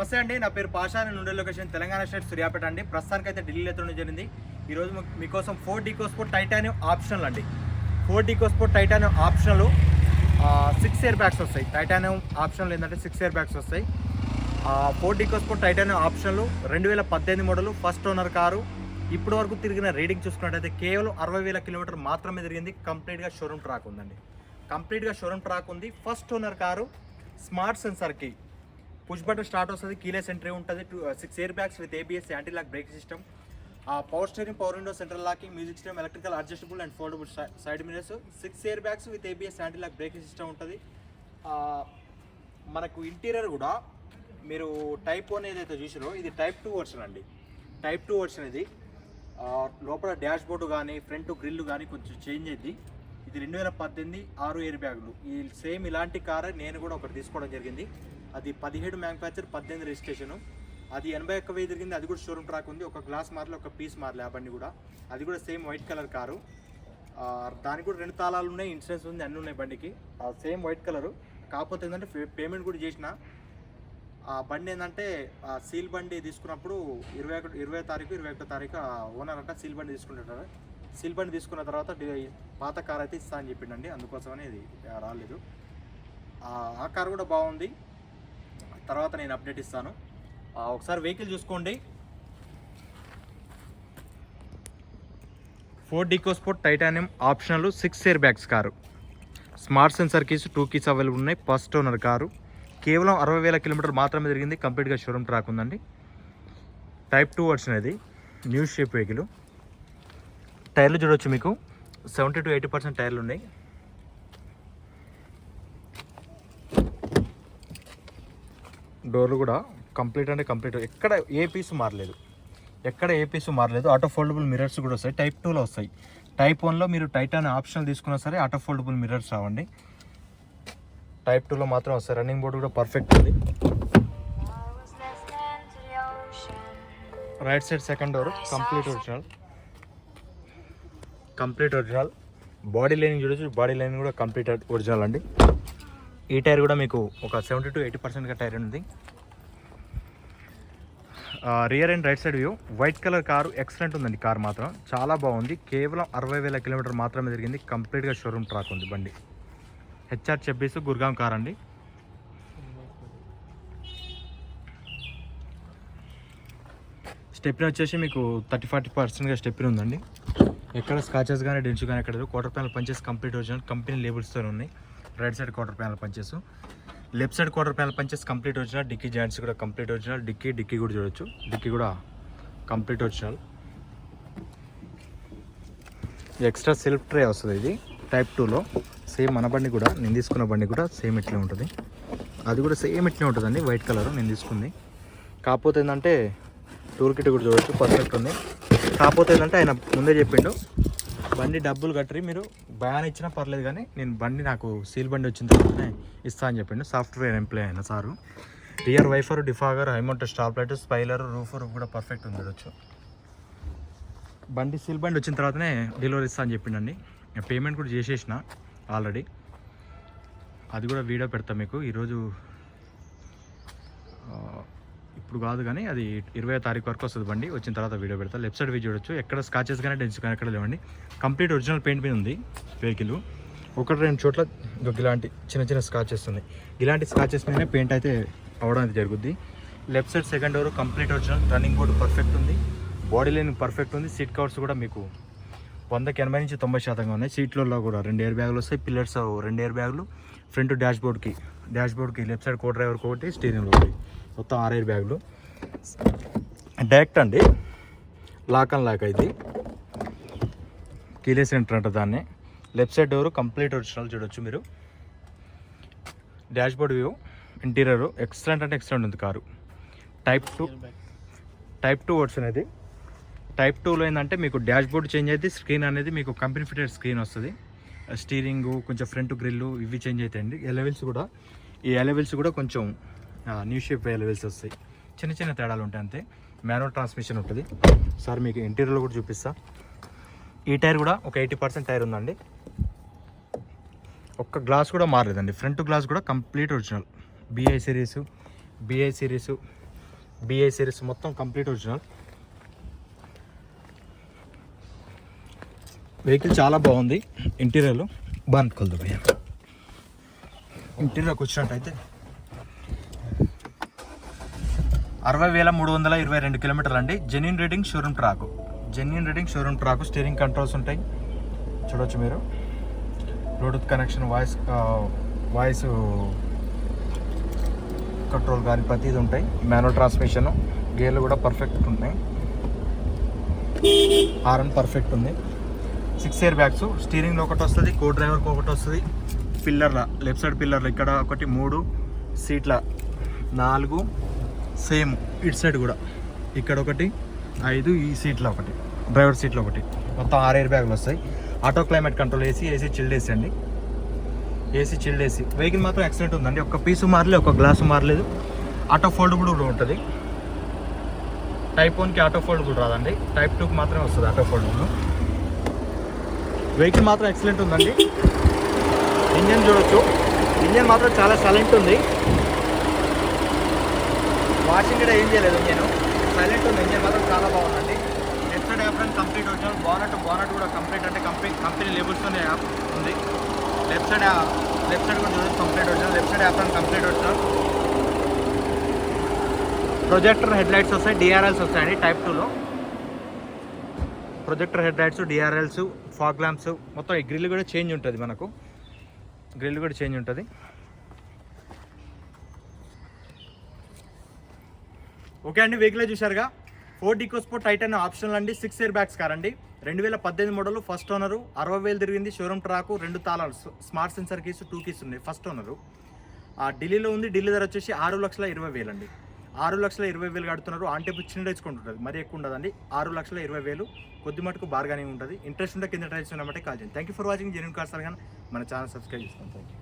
నమస్తే అండి నా పేరు పాషాని నేను లొకేషన్ తెలంగాణ స్టేట్ సూర్యాపేట అండి. ప్రస్తుతానికి అయితే ఢిల్లీలో అయితే జరిగింది. ఈరోజు మీకోసం ఫోర్ డీకోస్పోర్ట్ టైటానియం ఆప్షనల్ అండి. Ford EcoSport titanium optional six air bags వస్తాయి. టైటానియం ఆప్షన్లు ఏంటంటే సిక్స్ ఇయర్ బ్యాగ్స్ వస్తాయి. ఫోర్ డీకోస్పోర్ట్ టైటానియం ఆప్షన్లు రెండు వేల పద్దెనిమిది మోడలు ఫస్ట్ ఓనర్ కారు. ఇప్పటి వరకు తిరిగిన రీడింగ్ చూసుకున్నట్టయితే కేవలం అరవై వేల కిలోమీటర్ మాత్రమే తిరిగింది. కంప్లీట్గా షోరూమ్ ట్రాక్ ఉందండి. కంప్లీట్గా షోరూమ్ ట్రాక్ ఉంది. ఫస్ట్ ఓనర్ కారు స్మార్ట్ సెన్సార్కి పుష్ బటన్ స్టార్ట్ వస్తుంది కీలెస్ ఎంట్రీ ఉంటుంది two six air bags with ABS anti lock brake system power steering power window central locking music system electrical adjustable and foldable side mirrors six air bags with ABS anti lock brake system ఉంటుంది. మనకు interior కూడా మీరు type one ఏదైతే చూసారో ఇది type two version అండి. Type two version ఇది. లోపల డాష్ బోర్డు కానీ ఫ్రంట్ గ్రిల్ కానీ కొంచెం చేంజ్ అయింది ఇది రెండు వేల పద్దెనిమిది ఆరు ఎయిర్ బ్యాగులు ఈ సేమ్ ఇలాంటి కారే నేను కూడా ఒకటి తీసుకోవడం జరిగింది. అది పదిహేడు మ్యానుఫ్యాక్చర్ పద్దెనిమిది రిజిస్ట్రేషను అది ఎనభై ఒక్క వెయ్యి తిరిగింది అది కూడా షోరూమ్ ట్రాక్ ఉంది. ఒక గ్లాస్ మార్లే ఒక పీస్ మార్లే ఆ బండి కూడా. అది కూడా సేమ్ వైట్ కలర్ కారు దానికి కూడా రెండు తాళాలు ఉన్నాయి ఇన్సూరెన్స్ ఉంది అన్నీ ఉన్నాయి బండికి. సేమ్ వైట్ కలరు కాకపోతే ఏంటంటే పేమెంట్ కూడా చేసిన. ఆ బండి ఏంటంటే ఆ సీల్ బండి తీసుకున్నప్పుడు ఇరవై ఒకటి ఇరవై తారీఖు ఇరవై ఒకటో తారీఖు ఓనర్ అంట సీల్ బండి తీసుకుంటారు సీల్ బండి తీసుకున్న తర్వాత పాత కార్ అయితే ఇస్తా అని చెప్పిండండి. అందుకోసమని ఇది రాలేదు. ఆ, ఆ కార్ కూడా బాగుంది. తర్వాత నేను అప్డేట్ ఇస్తాను. ఒకసారి వెహికల్ చూసుకోండి. Ford EcoSport titanium optional six air bags car. Smart sensor keys two keys available ఉన్నాయి. First owner car. కేవలం అరవై వేల కిలోమీటర్ మాత్రమే తిరిగింది. కంప్లీట్గా షోరూమ్ ట్రాక్ ఉందండి. టైప్ టూ వర్షన్ ఇది. న్యూ షేప్ వెహికల్ టైర్లు చూడవచ్చు మీకు. సెవెంటీ టు ఎయిటీ పర్సెంట్ టైర్లు ఉన్నాయి. డోర్లు కూడా కంప్లీట్ అంటే కంప్లీట్. ఎక్కడ ఏ పీస్ మారలేదు. ఎక్కడ ఏ పీస్ మారలేదు. ఆటో ఫోల్డబుల్ మిరర్స్ కూడా వస్తాయి. టైప్ టూలో వస్తాయి. టైప్ వన్లో మీరు టైటాన్ ఆప్షన్ తీసుకున్నా సరే ఆటో ఫోల్డబుల్ మిరర్స్ రావండి. టైప్ టూలో మాత్రం వస్తాయి. రన్నింగ్ బోర్డు కూడా పర్ఫెక్ట్ ఉంది. Right side second door complete original complete original body lining చూడొచ్చు. బాడీ లైనింగ్ కూడా కంప్లీట్ ఒరిజినల్ అండి. ఈ టైర్ కూడా మీకు ఒక సెవెంటీ టు ఎయిటీ పర్సెంట్గా టైర్ ఉంది. Rear and right side view white colour car excellent ఉందండి కార్ మాత్రం. చాలా బాగుంది. కేవలం అరవై వేల కిలోమీటర్ మాత్రమే తిరిగింది కంప్లీట్గా షోరూమ్ ట్రాక్ ఉంది బండి. హెచ్ఆర్ చెప్పేసి గుర్గాం కార్ అండి. స్టెప్ని వచ్చేసి మీకు థర్టీ ఫార్టీ పర్సెంట్గా స్టెప్ని ఉందండి. ఎక్కడ స్కాచెస్ కానీ డెన్స్ కానీ ఎక్కడ క్వార్టర్ ప్యానల్ పంచెస్ కంప్లీట్ వచ్చిన కంపెనీ లేబుల్స్తో ఉన్నాయి. Right side quarter panel punches left side quarter panel punches complete original dicky joints కూడా కంప్లీట్ ఒరిజినల్ డిక్కీ డిక్కీ కూడా చూడొచ్చు. డిక్కీ కూడా complete original. Extra shelf tray వస్తుంది ఇది టైప్ టూలో. సేమ్ మన బండి కూడా నేను తీసుకున్న బండి కూడా సేమ్ ఇట్లే ఉంటుంది. అది కూడా సేమ్ ఇట్లే ఉంటుందండి వైట్ కలర్ నేను తీసుకుంది. కాకపోతే ఏంటంటే టూర్ కిట్ కూడా చూడొచ్చు పర్ఫెక్ట్ ఉంది. కాకపోతే ఏంటంటే ఆయన ముందే చెప్పిండు బండి డబ్బులు కట్టరి. మీరు భయాన్ని ఇచ్చినా పర్లేదు కానీ నేను బండి నాకు సీల్ బండి వచ్చిన తర్వాతనే ఇస్తా అని చెప్పిండు. సాఫ్ట్వేర్ ఎంప్లాయ్ అయిన sir. Rear wiper defogger high mount stop light spoiler roofer కూడా పర్ఫెక్ట్ ఉంది చూడొచ్చు. బండి సీల్ బండి వచ్చిన తర్వాతనే డెలివరీ ఇస్తా అని చెప్పిండండి. పేమెంట్ కూడా చేసేసిన ఆల్రెడీ. అది కూడా వీడియో పెడతాం మీకు. ఈరోజు ఇప్పుడు కాదు కానీ అది ఇరవై తారీఖు వరకు వస్తుంది బండి. వచ్చిన తర్వాత వీడియో పెడతా. లెఫ్ట్ సైడ్ వ్యూ చూడొచ్చు. ఎక్కడ స్కాచెస్ కానీ డెన్స్ కానీ ఎక్కడ లేవండి. కంప్లీట్ ఒరిజినల్ పెయింట్ మీద ఉంది వెహికల్ ఒకటి రెండు చోట్ల ఇలాంటి చిన్న చిన్న స్కాచెస్ ఉన్నాయి. ఇలాంటి స్కాచెస్ మీదనే పెయింట్ అయితే అవడం అయితే జరుగుద్ది. Left side second door complete original running board perfect ఉంది. బాడీ లైన్ పర్ఫెక్ట్ ఉంది. సీట్ కవర్స్ కూడా మీకు వందకి ఎనభై నుంచి తొంభై శాతంగా ఉన్నాయి. సీట్లలో కూడా రెండు ఎయిర్ బ్యాగులు వస్తాయి. పిల్లర్స్ రెండు ఎయిర్ బ్యాగులు ఫ్రంట్ డాష్ బోర్డ్కి డాష్ బోర్డ్కి లెఫ్ట్ సైడ్ కో డ్రైవర్కి ఒకటి స్టీరింగ్ ఒకటి. మొత్తం ఆరు ఎయిర్ బ్యాగులు. డైరెక్ట్ అండి? లాక్ అండ్ లాక్ అయితే కీలే సెంటర్ అంట దాన్ని. Left side door complete original చూడొచ్చు మీరు. Dashboard view interior excellent అంటే ఎక్సలెంట్ ఉంది car. Type two type two words అనేది. టైప్ టూలో ఏంటంటే మీకు డాష్ బోర్డ్ చేంజ్ అయితే స్క్రీన్ అనేది మీకు కంపెనీ ఫిటెడ్ స్క్రీన్ వస్తుంది. స్టీరింగ్ కొంచెం ఫ్రంట్ గ్రిల్ ఇవి చేంజ్ అవుతాయండి ఎలెవెల్స్ కూడా. ఈ ఎలెవెల్స్ కూడా కొంచెం న్యూ షేప్ ఎలెవెల్స్ వస్తాయి. చిన్న చిన్న తేడాలు ఉంటాయి అంతే. మ్యానువల్ ట్రాన్స్మిషన్ ఉంటుంది. సార్ మీకు ఇంటీరియర్లో కూడా చూపిస్తా. ఈ టైర్ కూడా ఒక ఎయిటీ పర్సెంట్ టైర్ ఉందండి. ఒక్క గ్లాస్ కూడా మారలేదండి. ఫ్రంట్ గ్లాస్ కూడా complete original BI series BI series BI series మొత్తం కంప్లీట్ ఒరిజినల్ వెహికల్ చాలా బాగుంది. ఇంటీరియర్లో బానుకోలదు కొలుదు ఇంటీరియర్కి వచ్చినట్టయితే అరవై వేల మూడు వందల ఇరవై రెండు కిలోమీటర్లు అండి. Genuine reading showroom track genuine reading showroom track steering controls ఉంటాయి. చూడవచ్చు మీరు. Bluetooth connection voice voice control కానీ ప్రతిది ఉంటాయి. మ్యానువల్ ట్రాన్స్మిషన్ గేర్లు కూడా పర్ఫెక్ట్ ఉన్నాయి ఆర్ఎన్ పర్ఫెక్ట్ ఉంది. సిక్స్ ఇయర్ బ్యాగ్స్ స్టీరింగ్లో ఒకటి వస్తుంది కో డ్రైవర్కి ఒకటి వస్తుంది. పిల్లర్ల లెఫ్ట్ సైడ్ పిల్లర్లు ఇక్కడ ఒకటి మూడు సీట్ల నాలుగు సేమ్ ఇటు సైడ్ కూడా. ఇక్కడ ఒకటి ఐదు ఈ సీట్లో ఒకటి డ్రైవర్ సీట్లో ఒకటి. మొత్తం ఆరు ఎయిర్ బ్యాగులు వస్తాయి. Auto climate control AC AC chilled AC అండి. AC chilled AC. వెహికల్ మాత్రం యాక్సిడెంట్ ఉందండి. ఒక పీసు మారలేదు ఒక గ్లాసు మారలేదు. ఆటో ఫోల్డబుల్ కూడా ఉంటుంది. టైప్ వన్కి ఆటో ఫోల్డబుల్ రాదండి. టైప్ టూకి మాత్రమే వస్తుంది ఆటో ఫోల్డబుల్ వెహికల్ మాత్రం ఎక్సలెంట్ ఉందండి. ఇంజన్ చూడొచ్చు. ఇంజన్ మాత్రం చాలా సైలెంట్ ఉంది. వాషింగ్ కూడా ఏం చేయలేదు ఇంజన్ సైలెంట్ ఉంది ఇంజన్ మాత్రం చాలా బాగుందండి. లెఫ్ట్ సైడ్ యాప్రాన్ కంప్లీట్ వచ్చాను బానట్ బానట్ కూడా కంప్లీట్ అంటే కంపెనీ కంపెనీ లేబుల్స్తోనే యాప్ ఉంది. లెఫ్ట్ సైడ్ లెఫ్ట్ సైడ్ కూడా చూసి కంప్లీట్ వచ్చిన లెఫ్ట్ సైడ్ యాప్రాన్ కంప్లీట్ వచ్చిన ప్రొజెక్టర్ హెడ్ లైట్స్ వస్తాయి డిఆర్ఎల్స్ వస్తాయండి టైప్ టూలో projector head lights DRLs fog lamps మొత్తం ఈ గ్రిల్ కూడా చేంజ్ ఉంటుంది మనకు. గ్రిల్ కూడా చేంజ్ ఉంటుంది. ఓకే అండి వెహికల్ చూశారుగా. ఫోర్ డికోస్పోర్ట్ టైటన్ ఆప్షనల్ అండి. సిక్స్ ఇయర్ బ్యాగ్స్ కార్ అండి. రెండు వేల పద్దెనిమిది మోడల్ ఫస్ట్ ఓనరు అరవై వేలు తిరిగింది. షోరూమ్ ట్రాకు రెండు తాళాలు. Smart sensor keys two keys ఉన్నాయి. ఫస్ట్ ఓనరు ఆ ఢిల్లీలో ఉంది. ఢిల్లీ ధర వచ్చేసి ఆరు లక్షల ఇరవై వేలు అండి. ఆరు లక్షల ఇరవై వేలు కడుతున్నారు. అంటే చిన్న డిస్కౌంట్ కొంటుంటుంది. మరి ఎక్కువ ఉండదండి. ఆరు లక్షల ఇరవై వేలు. కొద్ది మటుకు బార్గానే ఉంటుంది. ఇంట్రెస్ట్ ఉంటే కింద ట్రైల్స్ ఉన్నమాట కాల్ చేయండి. Thank you for watching Genuine Cars కానీ మన ఛానల్ సబ్స్క్రైబ్ చేసుకోండి. Thank you